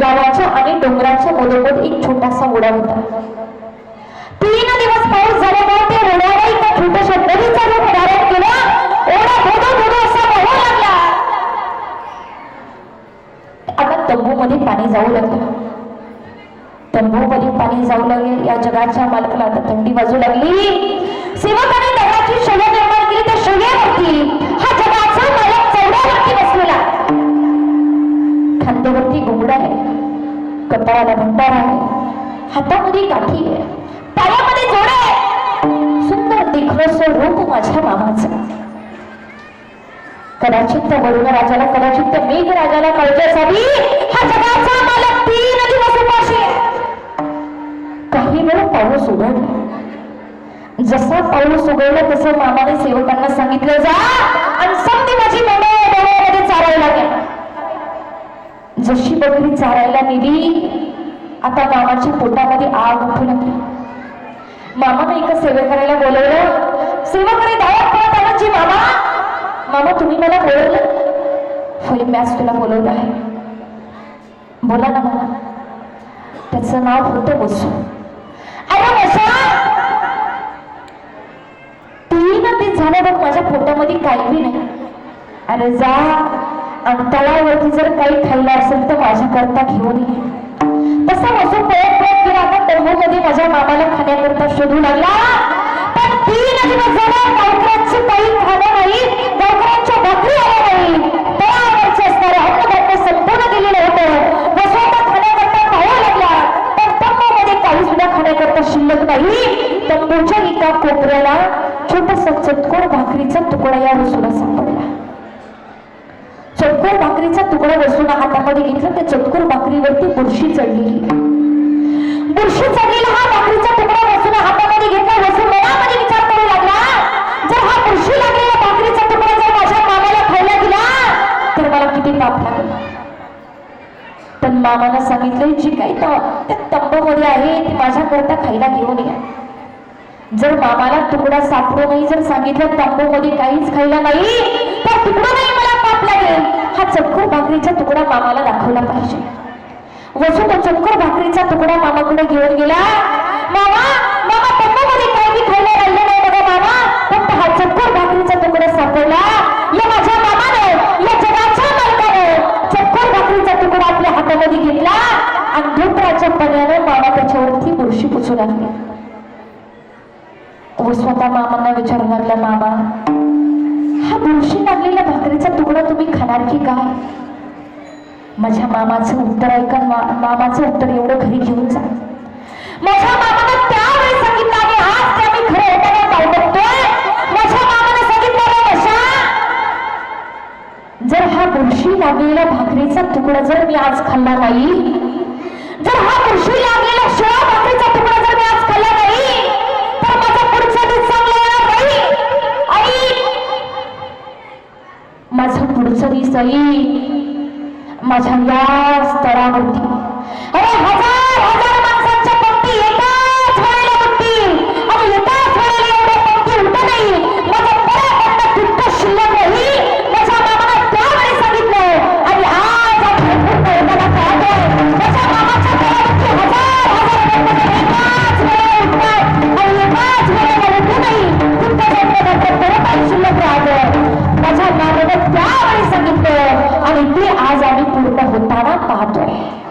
गावाच्या आणि डोंगराच्या मधोमध एक छोटासा ओढा होता. तीन दिवस पाऊस झाल्यामुळे ते ओढ्याला एका छोट्याशा नदीचा रूप धारण केला. ओढा धोधो धोधो असा वाहू लागला. आता तंबूमध्ये पाणी जाऊ लागलं. तंबू मध्ये पाणी जाऊ लागले. या जगाच्या मालकाला आता थंडी वाजू लागली. सेवकाने दगडाची शय्या कपाळाला भंडारा आहे हातामध्ये काठी आहे. पायामध्ये जोडे सुंदर दिखवस रूप माझ्या मामाचं. कदाचित त्या वरुण राजाला कदाचित त्या मेघ राजाला कळण्यासाठी हा जगाचा मालक तीन दिवस उपाशी काही वेळ पाऊस उघडला. जसा पाऊस उघडला तसं मामाने सेवकांना सांगितलं जा आणि समधी माझी मंडळ डोळ्यामध्ये चारायला गेला जशी बकरी चारायला नेली आता मामाच्या पोटामध्ये आग उठू लागली. मामाने एका सेवेकऱ्याला बोलवलं सेवेकरी दावा पळत आणायची मामा. मामा तुम्ही मला बोलवलं. होय मॅच तुला बोलवलं आहे. बोला ना मामा. त्याचं नाव होतं बसू अरे बसा तीन ते झालं बघ माझ्या पोटामध्ये काही बी नाही. अरे जा आणि तळावरती जर काही खाल्लं असेल तर माझ्याकरता घेऊन ये. तसा वसू प्रयोग प्रयोग केला आता टेम्पोमध्ये माझ्या मामाला खाण्याकरता शोधू लागला. पण तीन दिवस झाले गावकऱ्यांची काही खाणं नाही गावकऱ्यांच्या भाकरी आल्या नाही. तळावरचे असणारे अन्नधान्य संपूर्ण गेलेलं होतं. खाण्याकरता पाहायला लागला. पण तंबूमध्ये काही सुद्धा खाण्याकरता शिल्लक नाही. तंबूच्या एका कोपऱ्याला छोटासा चटकोर भाकरीचा तुकडा या वसूला सापडला. चटकोर भाकरीचा तुकडा बसून हातामध्ये घेतला त्या चटकोर भाकरीवरती बुरशी चढलेली. बुरशी चढलेला हा भाकरीचा तुकडा बसून हातामध्ये घेतला बसून मनामध्ये विचार करू लागला. जर हा बुरशी लागलेला भाकरीचा तुकडा जर माझ्या मामाला खायला दिला तर मला किती पाप लागेल. पण मामाला सांगितलं जी काही त- त्या तंबूमध्ये आहे ती माझ्याकरता खायला घेऊन या. जर मामाला तुकडा सापडू नाही जर सांगितलं तंबूमध्ये काहीच खायला नाही तर तुकडा नाही मला पाप लागेल. चक्कर भाकरीचा तुकडा मामाला दाखवला पाहिजे. वसू तो चक्कर भाकरीचा तुकडा मामाकडे घेऊन गेला. मामा मामा तंबूमध्ये काही मी खायला राहिलं नाही बघा मामा. फक्त हा चक्कर भाकरीचा तुकडा सापडला. या माझ्या मामाने या जगाच्या मालकाने. चक्कर भाकरीचा तुकडा आपल्या हातामध्ये घेतला. आणि धोत्राच्या पण्याने मामा त्याच्यावरती बुरशी पुसू लागली. तो स्वतः मामांना विचारू लागला मामा हा बुरशी लागलेला भाकरीचा तुकडा तुम्ही खाणार की काय? माझ्या मामाचं उत्तर ऐका मामाचं उत्तर एवढं घरी घेऊन जा. माझ्या मामानं त्यावेळी सांगितलं आणि आज ते आम्ही खरं होताना पाहू बघतोय. माझ्या मामाने सांगितलं "रे जर हा बुरशी लागलेला भाकरीचा तुकडा जर मी आज खाल्ला नाही जर हा बुरशी लागलेला शिवा भाकरीचा पुढचा माझ्या या स्तरावरती माझ्या